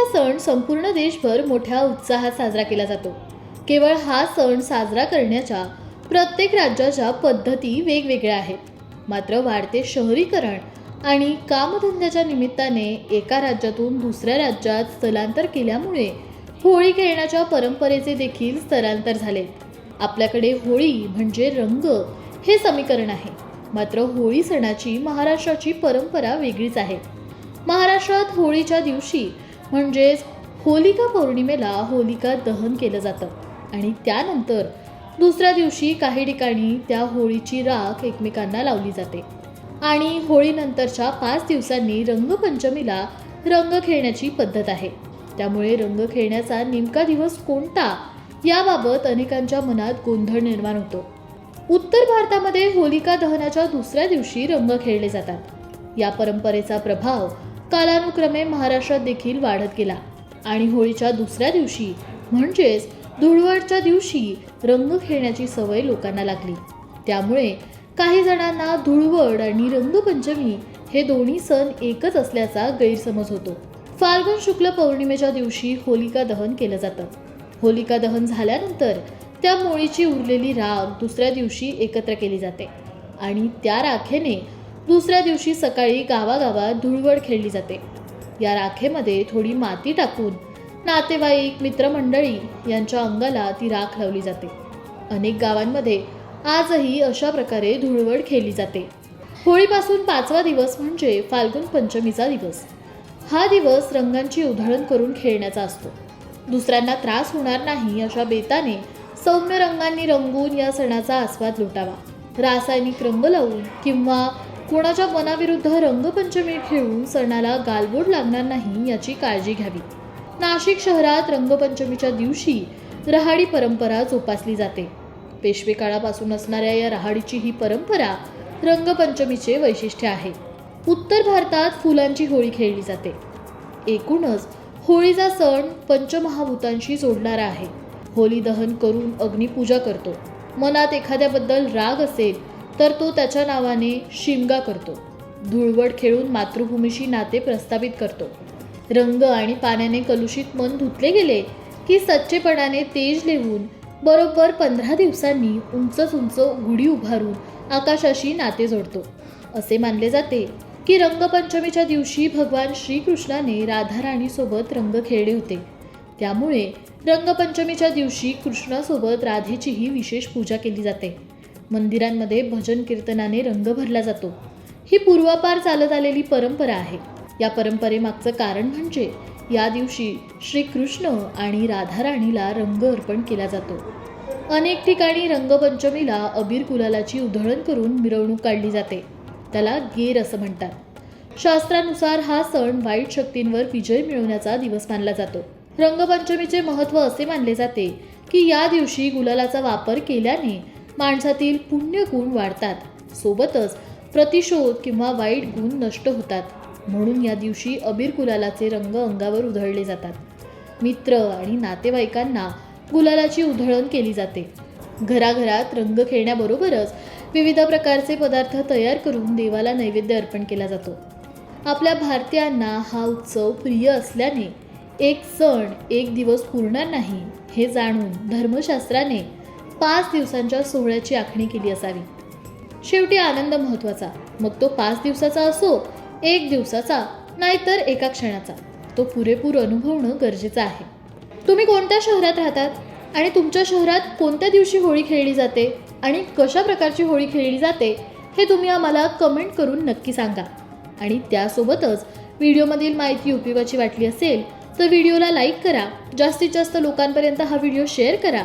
हा सण संपूर्ण देशभर मोठ्या उत्साहात साजरा केला जातो. केवळ हा सण साजरा करण्याच्या प्रत्येक राज्याच्या पद्धती वेगवेगळ्या आहेत. मात्र वाढते शहरीकरण आणि कामधंद्याच्या निमित्ताने एका राज्यातून दुसऱ्या राज्यात स्थलांतर केल्यामुळे होळी खेळण्याच्या परंपरेचे देखील स्थलांतर झाले. आपल्याकडे होळी म्हणजे रंग हे समीकरण आहे. मात्र होळी सणाची महाराष्ट्राची परंपरा वेगळीच आहे. महाराष्ट्रात होळीच्या दिवशी म्हणजेच होलिका पौर्णिमेला होलिका दहन केलं जातं. आणि त्यानंतर दुसऱ्या दिवशी काही ठिकाणी त्या होळीची राख एकमेकांना लावली जाते. आणि होळीनंतरच्या पाच दिवसांनी रंगपंचमीला रंग खेळण्याची पद्धत आहे. त्यामुळे रंग खेळण्याचा नेमका दिवस कोणता याबाबत अनेकांच्या मनात गोंधळ निर्माण होतो. उत्तर भारतामध्ये होलिका दहनाच्या दुसऱ्या दिवशी रंग खेळले जातात. या परंपरेचा प्रभाव कालानुक्रमे महाराष्ट्रात देखील वाढत गेला. आणि होळीच्या दुसऱ्या दिवशी म्हणजेच धुळवडच्या दिवशी रंग खेळण्याची सवय लोकांना लागली. त्यामुळे काही जणांना धुळवड आणि रंगपंचमी हे दोन्ही सण एकच असल्याचा गैरसमज होतो. फाल्गुन शुक्ल पौर्णिमेच्या दिवशी होलिका दहन केलं जातं. होलिका दहन झाल्यानंतर त्या मोळीची उरलेली राख दुसऱ्या दिवशी एकत्र केली जाते. आणि त्या राखेने दुसऱ्या दिवशी सकाळी गावागावात धुळवड खेळली जाते. या राखेमध्ये थोडी माती टाकून नातेवाईक मित्रमंडळी यांच्या अंगाला ती राख लावली जाते. अनेक गावांमध्ये आजही अशा प्रकारे धुळवड खेळली जाते. होळीपासून पाचवा दिवस म्हणजे फाल्गुन पंचमीचा दिवस. हा दिवस रंगांची उधळण करून खेळण्याचा असतो. दुसऱ्यांना त्रास होणार नाही अशा बेताने सौम्य रंगांनी रंगून या सणाचा आस्वाद लुटावा. रासायनिक रंग लावून किंवा कोणाच्या मनाविरुद्ध रंगपंचमी खेळून सणाला गालबोट लागणार नाही याची काळजी घ्यावी. नाशिक शहरात रंगपंचमीच्या दिवशी रहाडी परंपरा जोपासली जाते. पेशवे काळापासून असणाऱ्या या रहाडीची ही परंपरा रंगपंचमीचे वैशिष्ट्य आहे. उत्तर भारतात फुलांची होळी खेळली जाते. एकूणच होळीचा सण पंचमहाभूतांशी जोडणारा आहे. होली दहन करून अग्निपूजा करतो. मनात एखाद्याबद्दल राग असेल तर तो त्याच्या नावाने शिमगा करतो. धुळवड खेळून मातृभूमीशी नाते प्रस्थापित करतो. रंग आणि पाण्याने कलुषित मन धुतले गेले की सच्चेपणाने तेज लिहून बरोबर पंधरा दिवसांनी उंचच उंच गुढी उभारून आकाशाशी नाते जोडतो. असे मानले जाते की रंगपंचमीच्या दिवशी भगवान श्रीकृष्णाने राधाराणीसोबत रंग खेळले होते. त्यामुळे रंगपंचमीच्या दिवशी कृष्णासोबत राधेचीही विशेष पूजा केली जाते. मंदिरांमध्ये भजन कीर्तनाने रंग भरला जातो. ही पूर्वापार चालत आलेली परंपरा आहे. या परंपरेमागचं कारण म्हणजे या दिवशी श्रीकृष्ण आणि राधाराणीला रंग अर्पण केला जातो. अनेक ठिकाणी रंगपंचमीला अबीर गुलालाची उधळण करून मिरवणूक काढली जाते. त्याला गेर असं म्हणतात. शास्त्रानुसार हा सण वाईट शक्तींवर विजय मिळवण्याचा दिवस मानला जातो. रंगपंचमीचे महत्त्व असे मानले जाते की या दिवशी गुलालाचा वापर केल्याने माणसातील पुण्य गुण वाढतात. सोबतच प्रतिशोध किंवा वाईट गुण नष्ट होतात. म्हणून या दिवशी अबीर गुलालाचे रंग अंगावर उधळले जातात. मित्र आणि नातेवाईकांना गुलालाची उधळण केली जाते. घराघरात रंग खेळण्याबरोबरच विविध प्रकारचे पदार्थ तयार करून देवाला नैवेद्य अर्पण केला जातो. आपल्या भारतीयांना हा उत्सव प्रिय असल्याने एक सण एक दिवस पुरणार नाही हे जाणून धर्मशास्त्राने पाच दिवसांच्या सोहळ्याची आखणी केली असावी. शेवटी आनंद महत्त्वाचा. मग तो पाच दिवसाचा असो एक दिवसाचा नाहीतर एका क्षणाचा. तो पुरेपूर अनुभवणं गरजेचं आहे. तुम्ही कोणत्या शहरात राहतात? आणि तुमच्या शहरात कोणत्या दिवशी होळी खेळली जाते? आणि कशा प्रकारची होळी खेळली जाते? हे तुम्ही आम्हाला कमेंट करून नक्की सांगा. आणि त्यासोबतच व्हिडिओमधील माहिती उपयोगाची वाटली असेल तर व्हिडिओला लाईक करा. जास्तीत जास्त लोकांपर्यंत हा व्हिडिओ शेअर करा.